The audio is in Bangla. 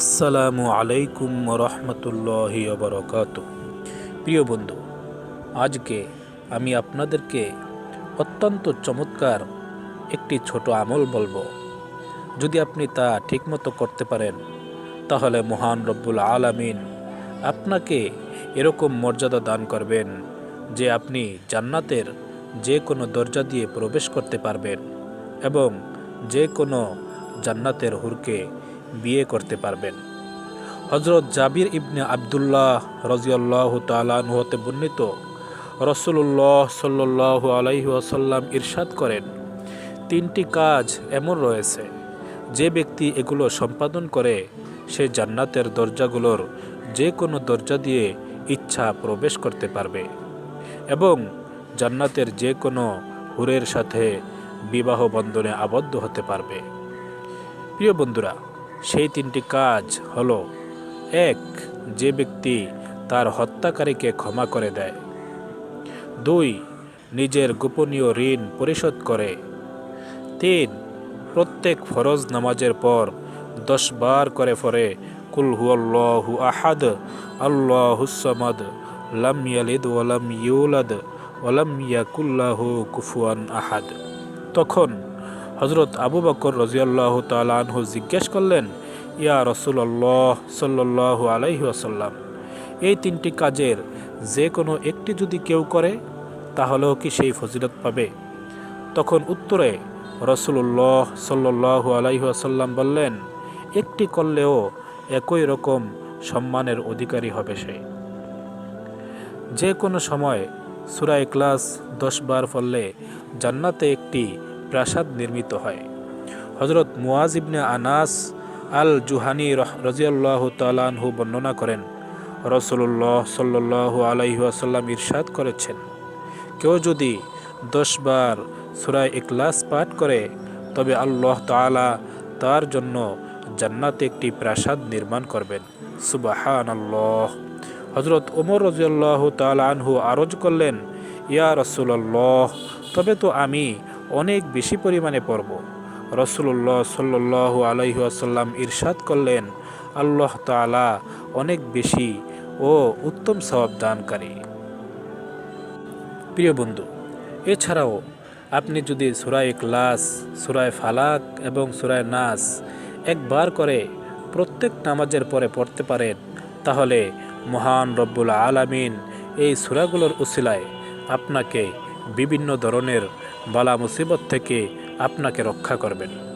আসসালামু আলাইকুম রহমতুল্লাহি বরকাত প্রিয় বন্ধু, আজকে আমি আপনাদেরকে অত্যন্ত চমৎকার একটি ছোট আমল বলব। যদি আপনি তা ঠিকমতো করতে পারেন, তাহলে মহান রব্বুল আলামিন আপনাকে এরকম মর্যাদা দান করবেন যে আপনি জান্নাতের যে কোনো দরজা দিয়ে প্রবেশ করতে পারবেন এবং যে কোনো জান্নাতের হুরকে বিয়ে করতে পারবেন। হজরত জাবির ইবনে আবদুল্লাহ রাজিয়াল্লাহ তালানহতে বর্ণিত রসুল্লাহ সাল্লাহ আলাইহি আসাল্লাম ইরশাদ করেন, তিনটি কাজ এমন রয়েছে। যে ব্যক্তি এগুলো সম্পাদন করে, সে জান্নাতের দরজাগুলোর যে কোনো দরজা দিয়ে ইচ্ছা প্রবেশ করতে পারবে এবং জান্নাতের যে কোনো হুরের সাথে বিবাহ বন্ধনে আবদ্ধ হতে পারবে। প্রিয় বন্ধুরা সেই তিনটি কাজ হলো, এক, যে ব্যক্তি তার হত্যাকারীকে ক্ষমা করে দেয়। দুই, নিজের গোপনীয় ঋণ পরিশোধ করে। তিন, প্রত্যেক ফরজ নামাজের পর দশ বার করে পরে কুল হুয়াল্লাহু আহাদ আল্লাহুসামাদ লাম ইয়ালিদ ওয়ালাম ইউলাদ ওয়ালাম ইয়াকুল্লাহু কুফুয়ান আহাদ। তখন হজরত আবু বকর রাজিয়াল্লাহ তালানহু জিজ্ঞেস করলেন, ইয়া রসুল্লাহ সাল্লাহ আলাইহি আসাল্লাম এই তিনটি কাজের যে কোনো একটি যদি কেউ করে, তাহলেও কি সেই ফজিলত পাবে? তখন উত্তরে রসুল্লাহ সাল্লাহ আলাইহি আসাল্লাম বললেন, একটি করলেও একই রকম সম্মানের অধিকারী হবে সে। যে কোনো সময় সুরা ক্লাস দশ বার ফললে জান্নাতে একটি প্রাসাদ নির্মিত হয়। হজরত মুয়াজ ইবনে আনাস আল জুহানি রাজিয়াল্লাহ তালানহু বর্ণনা করেন রসুল্লাহ সাল্লাহ আলাইহি আসাল্লাম ইরশাদ করেছেন, কেউ যদি দশ বার সুরায় ইকলাস পাঠ করে, তবে আল্লাহ তালা তার জন্য জান্নাতে একটি প্রাসাদ নির্মাণ করবেন। সুবাহান আল্লাহ হজরত ওমর রাজিয়াল্লাহ তালানহু আরজ করলেন, ইয়া রসুল্লাহ তবে তো আমি অনেক বেশি পরিমাণে পড়ব রসুল্লাহ সাল্লাহ আলহি আসাল্লাম ইরশাদ করলেন, আল্লাহ তালা অনেক বেশি ও উত্তম সওয়াব দানকারী। প্রিয় বন্ধু, এছাড়াও আপনি যদি সুরায় ক্লাস সুরায় ফালাক এবং সুরায় নাস একবার করে প্রত্যেক নামাজের পরে পড়তে পারেন, তাহলে মহান রব্বুল আলামিন এই সুরাগুলোর উসিলায় আপনাকে বিভিন্ন ধরনের বালা মুসিবত থেকে আপনাকে রক্ষা করবেন।